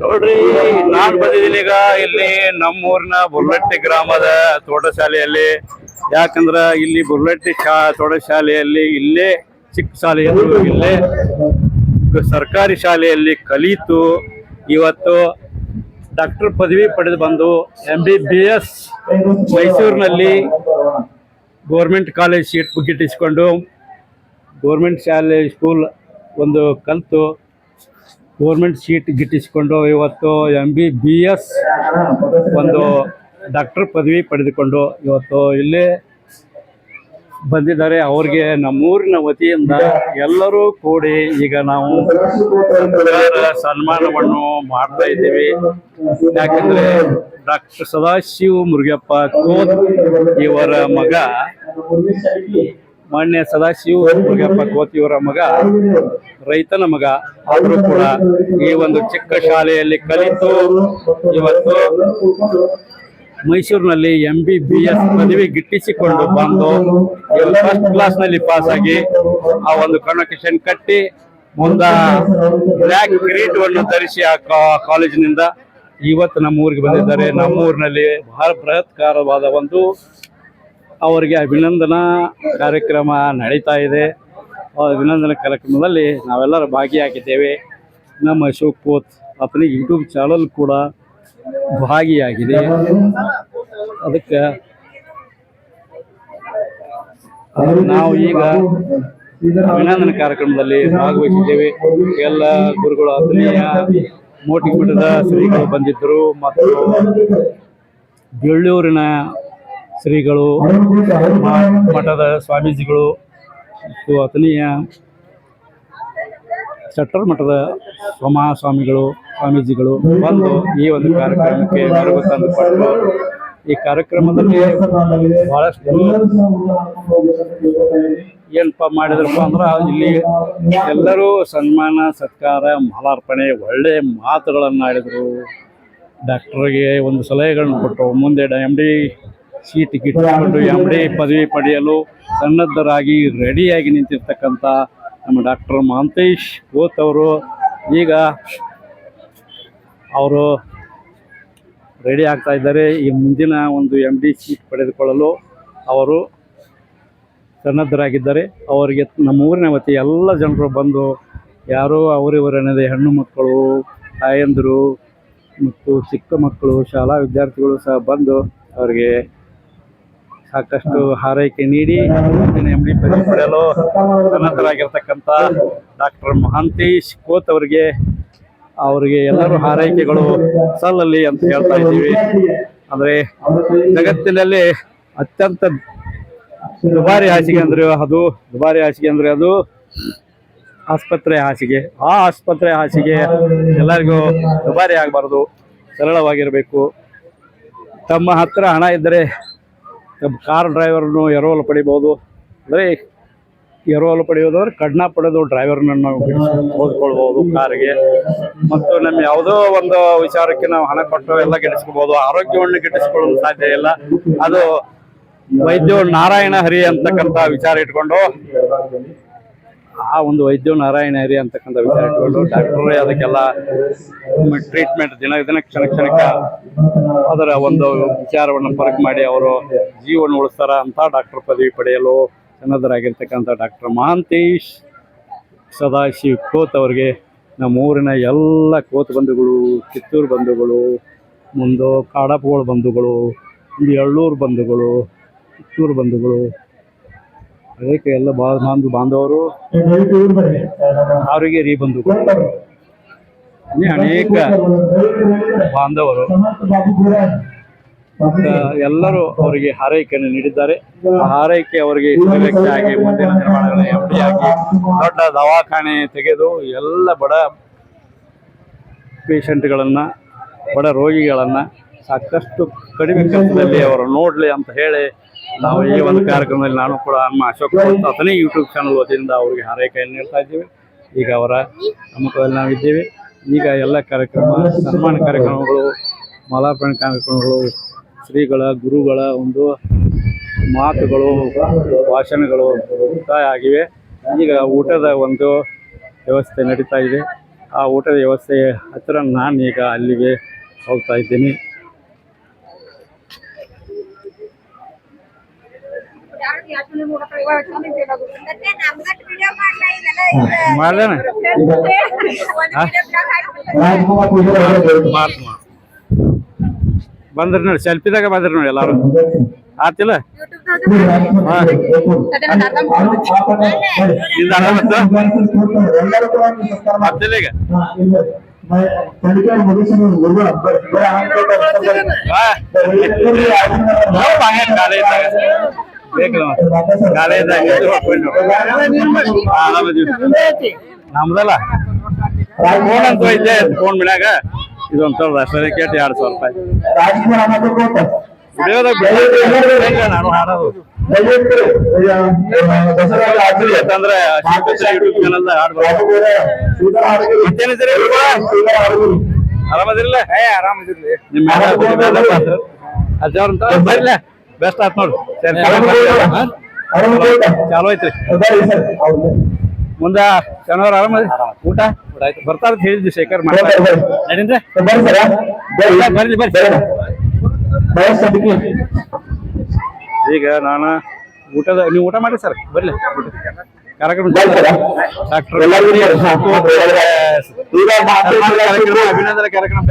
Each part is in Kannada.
ನೋಡ್ರಿ, ನಾನ್ ಬಂದಿದ್ದೀನಿ ಈಗ ಇಲ್ಲಿ ನಮ್ಮೂರಿನ ಬುರ್ಲಟ್ಟಿ ಗ್ರಾಮದ ತೋಟ ಶಾಲೆಯಲ್ಲಿ ಯಾಕಂದ್ರ ಇಲ್ಲಿ ಬುರ್ಲಟ್ಟಿ ಶಾ ತೋಟ ಶಾಲೆಯಲ್ಲಿ ಇಲ್ಲೇ, ಚಿಕ್ಕ ಶಾಲೆಯವರು ಇಲ್ಲೇ ಸರ್ಕಾರಿ ಶಾಲೆಯಲ್ಲಿ ಕಲಿತು, ಇವತ್ತು ಡಾಕ್ಟರ್ ಪದವಿ ಪಡೆದು ಬಂದು ಎಂ ಬಿ ಬಿ ಎಸ್ ಮೈಸೂರಿನಲ್ಲಿ ಗೋರ್ಮೆಂಟ್ ಕಾಲೇಜ್ ಸೀಟ್ ಬುಕ್ಕಿಟ್ಟಿಸ್ಕೊಂಡು, ಗೋರ್ಮೆಂಟ್ ಶಾಲೆ ಸ್ಕೂಲ್ ಒಂದು ಕಲಿತು ಗೋರ್ಮೆಂಟ್ ಸೀಟ್ ಗಿಟ್ಟಿಸಿಕೊಂಡು ಇವತ್ತು ಎಂ ಬಿ ಬಿ ಎಸ್ ಒಂದು ಡಾಕ್ಟರ್ ಪದವಿ ಪಡೆದುಕೊಂಡು ಇವತ್ತು ಇಲ್ಲೇ ಬಂದಿದ್ದಾರೆ. ಅವ್ರಿಗೆ ನಮ್ಮೂರಿನ ವತಿಯಿಂದ ಎಲ್ಲರೂ ಕೂಡಿ ಈಗ ನಾವು ಸನ್ಮಾನವನ್ನು ಮಾಡ್ತಾ ಇದ್ದೀವಿ. ಯಾಕಂದ್ರೆ ಡಾಕ್ಟರ್ ಸದಾಶಿವ ಮುರುಗಪ್ಪ ಕೋತ್ ಇವರ ಮಗ ಮಾನ್ಯ ಸದಾಶಿವ ಮುರುಗಪ್ಪ ಕೋತಿಯವರ ಮಗ, ರೈತನ ಮಗ, ಆದರೂ ಕೂಡ ಈ ಒಂದು ಚಿಕ್ಕ ಶಾಲೆಯಲ್ಲಿ ಕಲಿತು ಇವತ್ತು ಮೈಸೂರಿನಲ್ಲಿ ಎಂ ಬಿ ಬಿ ಎಸ್ ಪದವಿ ಗಿಟ್ಟಿಸಿಕೊಂಡು ಬಂದು ಫಸ್ಟ್ ಕ್ಲಾಸ್ನಲ್ಲಿ ಪಾಸ್ ಆಗಿ ಆ ಒಂದು ಕನ್ವಕೇಶನ್ ಕಟ್ಟಿ ಮುಂದ ಬ್ಲ್ಯಾಕ್ ಕಿರೀಟವನ್ನು ಧರಿಸಿ ಆ ಕಾಲೇಜಿನಿಂದ ಇವತ್ತು ನಮ್ಮ ಊರಿಗೆ ಬಂದಿದ್ದಾರೆ. ನಮ್ಮ ಊರಿನಲ್ಲಿ ಬಹಳ ಬೃಹತ್ಕಾರವಾದ ಒಂದು ಅವರಿಗೆ ಅಭಿನಂದನಾ ಕಾರ್ಯಕ್ರಮ ನಡೀತಾ ಇದೆ. ಅಭಿನಂದನಾ ಕಾರ್ಯಕ್ರಮದಲ್ಲಿ ನಾವೆಲ್ಲರೂ ಭಾಗಿಯಾಗಿದ್ದೇವೆ. ನಮ್ಮ ಅಶೋಕ್ ಕೋತ್ ಆತನ ಯೂಟ್ಯೂಬ್ ಚಾನಲ್ ಕೂಡ ಭಾಗಿಯಾಗಿದೆ. ಅದಕ್ಕೆ ನಾವು ಈಗ ಅಭಿನಂದನ ಕಾರ್ಯಕ್ರಮದಲ್ಲಿ ಭಾಗವಹಿಸಿದ್ದೇವೆ. ಎಲ್ಲ ಗುರುಗಳು ಆತ್ಮೀಯ ಮೋಟಿ ಶ್ರೀಗಳು ಬಂದಿದ್ದರು. ಮತ್ತು ಬೆಳ್ಳೂರಿನ ಶ್ರೀಗಳು ಮಠದ ಸ್ವಾಮೀಜಿಗಳು, ಮತ್ತು ಅತನೀಯ ಚಟ್ಟರ್ ಮಠದ ಸ್ವಾಮಿಗಳು ಸ್ವಾಮೀಜಿಗಳು ಬಂದು ಈ ಒಂದು ಕಾರ್ಯಕ್ರಮಕ್ಕೆ ಮೆರುಗು ತಂದುಕೊಟ್ಟು ಈ ಕಾರ್ಯಕ್ರಮದಲ್ಲಿ ಬಹಳಷ್ಟು ಏನಪ್ಪ ಮಾಡಿದ್ರಪ್ಪ ಅಂದ್ರೆ ಇಲ್ಲಿ ಎಲ್ಲರೂ ಸನ್ಮಾನ, ಸತ್ಕಾರ, ಮಾಲಾರ್ಪಣೆ, ಒಳ್ಳೆ ಮಾತುಗಳನ್ನು ಆಡಿದರು ಡಾಕ್ಟರ್ಗೆ ಒಂದು ಸಲಹೆಗಳನ್ನು ಕೊಟ್ಟರು. ಮುಂದೆ ಎಂ ಡಿ ಸೀಟ್ ಗಿಟ್ಟುಕೊಂಡು ಎಂ ಡಿ ಪದವಿ ಪಡೆಯಲು ಸನ್ನದ್ಧರಾಗಿ ರೆಡಿಯಾಗಿ ನಿಂತಿರ್ತಕ್ಕಂಥ ನಮ್ಮ ಡಾಕ್ಟರ್ ಮಹಂತೇಶ್ ಗೋತ್ ಅವರು. ಈಗ ಅವರು ರೆಡಿ ಆಗ್ತಾ ಇದ್ದಾರೆ. ಈ ಮುಂದಿನ ಒಂದು ಎಂ ಡಿ ಸೀಟ್ ಪಡೆದುಕೊಳ್ಳಲು ಅವರು ಸನ್ನದ್ಧರಾಗಿದ್ದಾರೆ. ಅವರಿಗೆ ನಮ್ಮ ಊರಿನ ವತಿ ಎಲ್ಲ ಜನರು ಬಂದು ಯಾರೋ ಅವರಿವರನ್ನದೇ ಹೆಣ್ಣು ಮಕ್ಕಳು, ತಾಯಂದಿರು ಮತ್ತು ಚಿಕ್ಕ ಮಕ್ಕಳು, ಶಾಲಾ ವಿದ್ಯಾರ್ಥಿಗಳು ಸಹ ಬಂದು ಅವರಿಗೆ ಸಾಕಷ್ಟು ಹಾರೈಕೆ ನೀಡಿ ಎಂ ಡಿ ಪದವಿ ಪಡೆಯಲು ಸನ್ನದ್ಧರಾಗಿರ್ತಕ್ಕಂಥ ಡಾಕ್ಟರ್ ಮಹಾಂತೇಶ್ ಕೋತ್ ಅವರಿಗೆ ಅವರಿಗೆ ಎಲ್ಲರೂ ಹಾರೈಕೆಗಳು ಸಲ್ಲಲಿ ಅಂತ ಹೇಳ್ತಾ ಇದ್ದೀವಿ. ಅಂದರೆ ಜಗತ್ತಿನಲ್ಲಿ ಅತ್ಯಂತ ದುಬಾರಿ ಹಾಸಿಗೆ ಅಂದರೆ ಅದು, ದುಬಾರಿ ಹಾಸಿಗೆ ಅಂದರೆ ಅದು ಆಸ್ಪತ್ರೆ ಹಾಸಿಗೆ. ಆ ಆಸ್ಪತ್ರೆ ಹಾಸಿಗೆ ಎಲ್ಲರಿಗೂ ದುಬಾರಿ ಆಗಬಾರ್ದು, ಸರಳವಾಗಿರಬೇಕು. ತಮ್ಮ ಹತ್ರ ಹಣ ಇದ್ದರೆ ಕಾರ್ ಡ್ರೈವರ್ನು ಎರವಲು ಪಡಿಬೋದು. ಅಂದರೆ ಎರವಲು ಪಡೆಯೋದಾದ್ರೆ ಕಡ್ನ ಪಡೆದು ಡ್ರೈವರ್ನ ನಾವು ಓದ್ಕೊಳ್ಬೋದು ಕಾರಿಗೆ. ಮತ್ತು ನಮ್ಮ ಯಾವುದೋ ಒಂದು ವಿಚಾರಕ್ಕೆ ನಾವು ಹಣ ಕೊಟ್ಟು ಎಲ್ಲ ಗಿಟ್ಟಿಸ್ಕೊಬೋದು ಆರೋಗ್ಯವನ್ನು ಗಿಟ್ಟಿಸ್ಕೊಳ್ಳಲು ಸಾಧ್ಯ ಇಲ್ಲ. ಅದು ವೈದ್ಯ ನಾರಾಯಣ ಹರಿ ಅಂತಕ್ಕಂಥ ವಿಚಾರ ಇಟ್ಕೊಂಡು ಆ ಒಂದು ವೈದ್ಯ ನಾರಾಯಣ ಹರಿ ಅಂತಕ್ಕಂಥ ವಿಚಾರ ಇಟ್ಕೊಂಡು ಡಾಕ್ಟರ್ ಅದಕ್ಕೆಲ್ಲ ಟ್ರೀಟ್ಮೆಂಟ್ ದಿನ ದಿನ ಕ್ಷಣ ಕ್ಷಣಕ್ಕೆ ಅದರ ಒಂದು ವಿಚಾರವನ್ನು ಪರಕ್ ಮಾಡಿ ಅವರು ಜೀವನ ಉಳಿಸ್ತಾರ ಅಂತ ಡಾಕ್ಟರ್ ಪದವಿ ಪಡೆಯಲು ಸನ್ನದ್ಧರಾಗಿರ್ತಕ್ಕಂಥ ಡಾಕ್ಟರ್ ಮಹಾಂತೇಶ್ ಸದಾಶಿವ್ ಕೋತ್ ಅವರಿಗೆ ನಮ್ಮ ಊರಿನ ಎಲ್ಲ ಕೋತ್ ಬಂಧುಗಳು, ಕಿತ್ತೂರು ಬಂಧುಗಳು, ಮುಂದೆ ಕಾಡಪ್ಪಗಳ ಬಂಧುಗಳು ಎಳ್ಳೂರು ಬಂಧುಗಳು, ಕಿತ್ತೂರು ಬಂಧುಗಳು ಅದಕ್ಕೆ ಎಲ್ಲ ಬಾ ಬಾಂಧು ಬಾಂಧವರು, ಅವರಿಗೆ ರೀ ಬಂದು ಅನೇಕ ಬಾಂಧವರು. ಎಲ್ಲರೂ ಅವರಿಗೆ ಹಾರೈಕೆಯನ್ನು ನೀಡಿದ್ದಾರೆ. ಹಾರೈಕೆ ಅವರಿಗೆ ಆಗಿ ಮುಂದಿನ ನಿರ್ಮಾಣಗಳ ಎಫ್ ಆಗಿ ದೊಡ್ಡ ದವಾಖಾನೆ ತೆಗೆದು ಎಲ್ಲ ಬಡ ಪೇಷಂಟ್ಗಳನ್ನು, ಬಡ ರೋಗಿಗಳನ್ನು ಸಾಕಷ್ಟು ಕಡಿಮೆ ಖರ್ಚಿನಲ್ಲಿ ಅವರು ನೋಡಲಿ ಅಂತ ಹೇಳಿ ನಾವು ಈ ಒಂದು ಕಾರ್ಯಕ್ರಮದಲ್ಲಿ ನಾನು ಕೂಡ ನಮ್ಮ ಅಶೋಕ್ ಅತನೇ ಯೂಟ್ಯೂಬ್ ಚಾನಲ್ ವತಿಯಿಂದ ಅವರಿಗೆ ಹಾರೈಕೆಯನ್ನು ನೀಡ್ತಾ ಇದ್ದೀವಿ. ಈಗ ಅವರ ಸಮ್ಮುಖದಲ್ಲಿ ನಾವಿದ್ದೇವೆ. ಈಗ ಎಲ್ಲ ಕಾರ್ಯಕ್ರಮ, ಸನ್ಮಾನ ಕಾರ್ಯಕ್ರಮಗಳು, ಮಾಲಾರ್ಪಣೆ ಕಾರ್ಯಕ್ರಮಗಳು, ಶ್ರೀಗಳ, ಗುರುಗಳ ಒಂದು ಮಾತುಗಳು, ಭಾಷಣಗಳು ಆಗಿವೆ. ಈಗ ಊಟದ ಒಂದು ವ್ಯವಸ್ಥೆ ನಡೀತಾ ಇದೆ. ಆ ಊಟದ ವ್ಯವಸ್ಥೆ ಹತ್ತಿರ ನಾನು ಈಗ ಅಲ್ಲಿಗೆ ಹೋಗ್ತಾ ಇದ್ದೀನಿ. ಮಾಡ್ದೇನ. ರಾಜ್ಕುಮಾರ್ ಪೂಜಾರಿ ಅವರೇ ಮಾಡ್ತು ಮಾಡು ಬಂದ್ರಿ ನೋಡಿ ಸೆಲ್ಫಿದಾಗ ಬಂದ್ರಿ ನೋಡಿ ಎಲ್ಲಾರು. ಆತಿಲ್ಲ? ಈಗ? ಹಾ, ನಮ್ದಲ್ಲ? ಫೋನ್ ಅಂತ ಇದ್ದೆ ಫೋನ್ ಬಿಡಾಗ ಇದೊಂದು ಸಾವಿರದ ಅಷ್ಟೇ ಕೇಟಿ ಎರಡು ಸಾವಿರ ರೂಪಾಯಿ. ನಾನು ಹಾಡೋದು ಯಾಕಂದ್ರೆ ಯೂಟ್ಯೂಬ್ ಚಾನಲ್ ಆರಾಮದಿರಲ್ಲ ಆರಾಮದಿರ್ಲಿ? ನಿಮ್ಮ ಅಜ್ಜವ್ರಂತ ಬರ್ಲ. ಬೆಸ್ಟ್ ಆತ್ ನೋಡು ಸರಿ ಆರಾಮ ಗೊತ್ತಾ? ಚಾಲು ಐತ್ರಿ. ಮುಂದ ಶನಿವಾರ ಆರಾಮ ಊಟ? ಬರ್ತಾರ ಅಂತ ಹೇಳಿದ್ವಿ ಶೇಖರ್ ಮಾಡಿ ಮಾಡ್ತಾರೆ ಬರ್ರಿ. ಈಗ ನಾನು ಊಟದ ನೀವು ಊಟ ಮಾಡಿ ಸರ್. ಬರ್ಲಿ ಕಾರ್ಯಕ್ರಮ ಸರ್. ಡಾಕ್ಟರ್. ಅಭಿನಂದನೆ ಕಾರ್ಯಕ್ರಮ.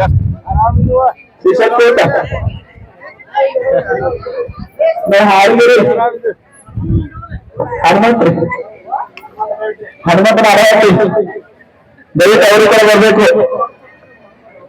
best. ಶಿಶಕ್ತಿ ಊಟ. ನಾವು ಹಾಡಿದಿರಿ ಹನುಮಂತ್ರಿ ಹನುಮಂತನ ಅಡವಾಟಿ ದಯವಿಟ್ಟು ಅವರು ಕೂಡ ಬರ್ಬೇಕು